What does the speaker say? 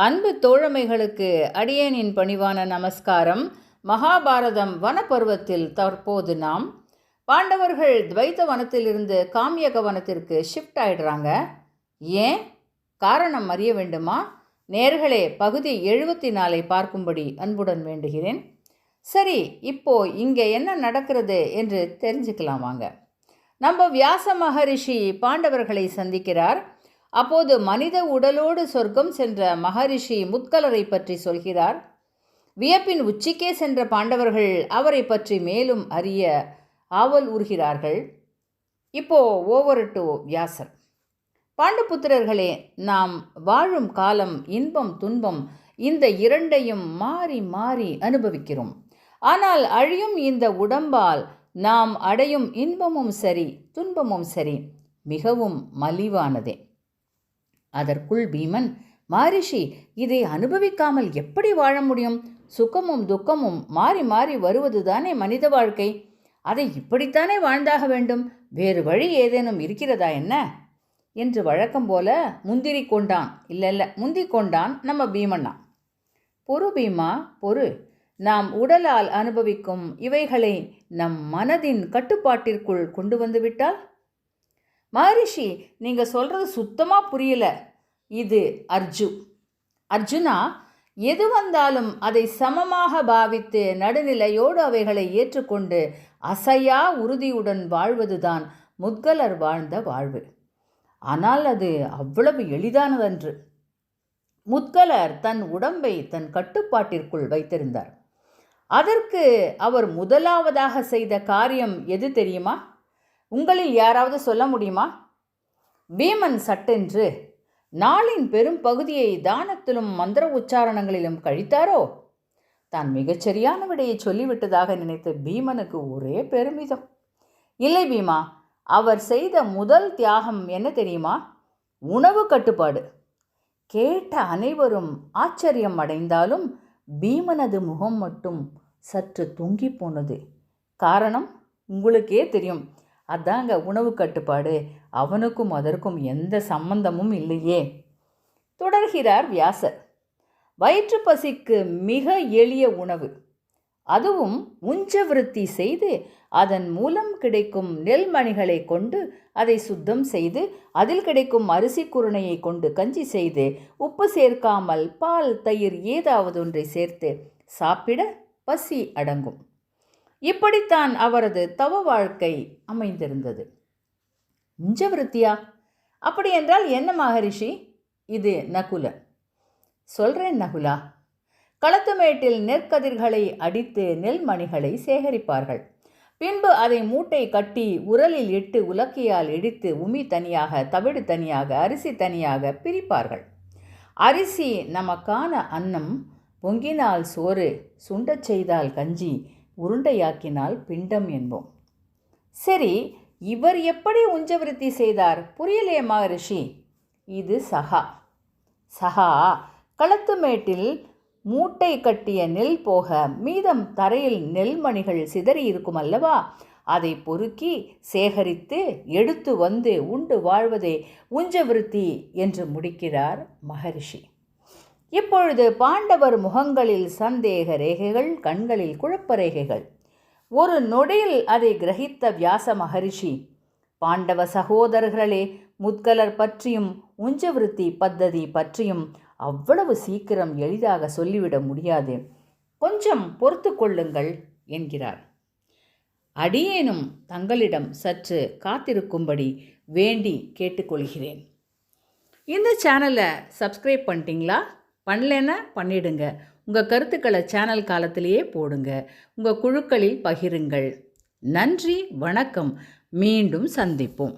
அன்பு தோழமைகளுக்கு அடியேனின் பணிவான நமஸ்காரம். மகாபாரதம் வனப்பருவத்தில் தற்போது நாம் பாண்டவர்கள் துவைத்த வனத்திலிருந்து காமியக வனத்திற்கு ஷிஃப்ட் ஆயிடுறாங்க. ஏன்? காரணம் அறிய வேண்டுமா? நேர்களே பகுதி எழுபத்தி நாலை பார்க்கும்படி அன்புடன் வேண்டுகிறேன். சரி இப்போ இங்கே என்ன நடக்கிறது என்று தெரிஞ்சுக்கலாம் வாங்க. நம்ம வியாச மகரிஷி பாண்டவர்களை சந்திக்கிறார். அப்போது மனித உடலோடு சொர்க்கம் சென்ற மகரிஷி முத்கலரை பற்றி சொல்கிறார். வியப்பின் உச்சிக்கே சென்ற பாண்டவர்கள் அவரை பற்றி மேலும் அறிய ஆவல் ஊர்கிறார்கள் இப்போ ஓவர் டு வியாசர். பாண்டபுத்திரர்களே நாம் வாழும் காலம் இன்பம் துன்பம் இந்த இரண்டையும் மாறி மாறி அனுபவிக்கிறோம். ஆனால் அழியும் இந்த உடம்பால் நாம் அடையும் இன்பமும் சரி துன்பமும் சரி மிகவும் மலிவானதே. அதற்குள் பீமன் மாரிஷி இதை அனுபவிக்காமல் எப்படி வாழ முடியும்? சுகமும் துக்கமும் மாறி மாறி வருவதுதானே மனித வாழ்க்கை. அதை இப்படித்தானே வாழ்ந்தாக வேண்டும்? வேறு வழி ஏதேனும் இருக்கிறதா என்ன? என்று வழக்கம் போல முந்திரி கொண்டான். இல்லை இல்லை முந்தி கொண்டான் நம்ம பீமண்ணா பொறு பீமா பொறு. நாம் உடலால் அனுபவிக்கும் இவைகளை நம் மனதின் கட்டுப்பாட்டிற்குள் கொண்டு வந்து விட்டால்? மகரிஷி நீங்கள் சொல்கிறது சுத்தமாக புரியல. இது அர்ஜு. அர்ஜுனா எது வந்தாலும் அதை சமமாக பாவித்து நடுநிலையோடு அவைகளை ஏற்றுக்கொண்டு அசையா உறுதியுடன் வாழ்வதுதான் முத்கலர் வாழ்ந்த வாழ்வு. ஆனால் அது அவ்வளவு எளிதானதன்று. முத்கலர் தன் உடம்பை தன் கட்டுப்பாட்டிற்குள் வைத்திருந்தார். அதற்கு அவர் முதலாவதாக செய்த காரியம் எது தெரியுமா? உங்களில் யாராவது சொல்ல முடியுமா? பீமன் சட்டென்று நாளின் பெரும் பகுதியை தானத்திலும் மந்திர உச்சாரணங்களிலும் கழித்தாரோ? தான் மிகச்சரியான விடையை சொல்லிவிட்டதாக நினைத்த பீமனுக்கு ஒரே பெருமிதம். இல்லை பீமா அவர் செய்த முதல் தியாகம் என்ன தெரியுமா? உணவு கட்டுப்பாடு. கேட்ட அனைவரும் ஆச்சரியம் அடைந்தாலும் பீமனது முகம் மட்டும் சற்று தொங்கி போனது. காரணம் உங்களுக்கே தெரியும். அதாங்க உணவு கட்டுப்பாடு. அவனுக்கும் அதற்கும் எந்த சம்பந்தமும் இல்லையே. தொடர்கிறார் வியாசர். வயிற்று பசிக்கு மிக எளிய உணவு. அதுவும் உஞ்சவிருத்தி செய்து அதன் மூலம் கிடைக்கும் நெல்மணிகளை கொண்டு அதை சுத்தம் செய்து அதில் கிடைக்கும் அரிசி குருணையை கொண்டு கஞ்சி செய்து உப்பு சேர்க்காமல் பால் தயிர் ஏதாவது ஒன்றை சேர்த்து சாப்பிட பசி அடங்கும். இப்படித்தான் அவரது தவ வாழ்க்கை அமைந்திருந்தது. நிஞ்சவருத்தியா அப்படி என்றால் என்ன மகரிஷி? இது நகுல. சொல்கிறேன் நகுலா. களத்துமேட்டில் நெற்கதிர்களை அடித்து நெல்மணிகளை சேகரிப்பார்கள். பின்பு அதை மூட்டை கட்டி உரலில் இட்டு உலக்கியால் இடித்து உமி தனியாக தவிடு தனியாக அரிசி தனியாக பிரிப்பார்கள். அரிசி நமக்கான அன்னம் பொங்கினால் சோறு சுண்டச் செய்தால் கஞ்சி உருண்டையாக்கினால் பிண்டம் என்போம். சரி இவர் எப்படி உஞ்சவிருத்தி செய்தார்? புரியலையே மகரிஷி. இது சகா சகா களத்துமேட்டில் மூட்டை கட்டிய நெல் போக மீதம் தரையில் நெல்மணிகள் சிதறி இருக்கும் அல்லவா? அதை பொறுக்கி சேகரித்து எடுத்து வந்து உண்டு வாழ்வதே உஞ்சவிருத்தி என்று முடிக்கிறார் மகரிஷி. இப்பொழுது பாண்டவர் முகங்களில் சந்தேக ரேகைகள் கண்களில் குழப்ப ரேகைகள். ஒரு நொடியில் அதை கிரகித்த வியாச மகரிஷி பாண்டவ சகோதரர்களே முத்கலர் பற்றியும் உஞ்சவிருத்தி பத்ததி பற்றியும் அவ்வளவு சீக்கிரம் எளிதாக சொல்லிவிட முடியாது. கொஞ்சம் பொறுத்து கொள்ளுங்கள் என்கிறார். அடியேனும் தங்களிடம் சற்று காத்திருக்கும்படி வேண்டி கேட்டுக்கொள்கிறேன். இந்த சேனலை சப்ஸ்கிரைப் பண்ணிட்டீங்களா? பண்ணலைன்னா பண்ணிடுங்க. உங்கள் கருத்துக்களை சேனல் காலத்திலேயே போடுங்க. உங்கள் குழுக்களில் பகிருங்கள். நன்றி வணக்கம். மீண்டும் சந்திப்போம்.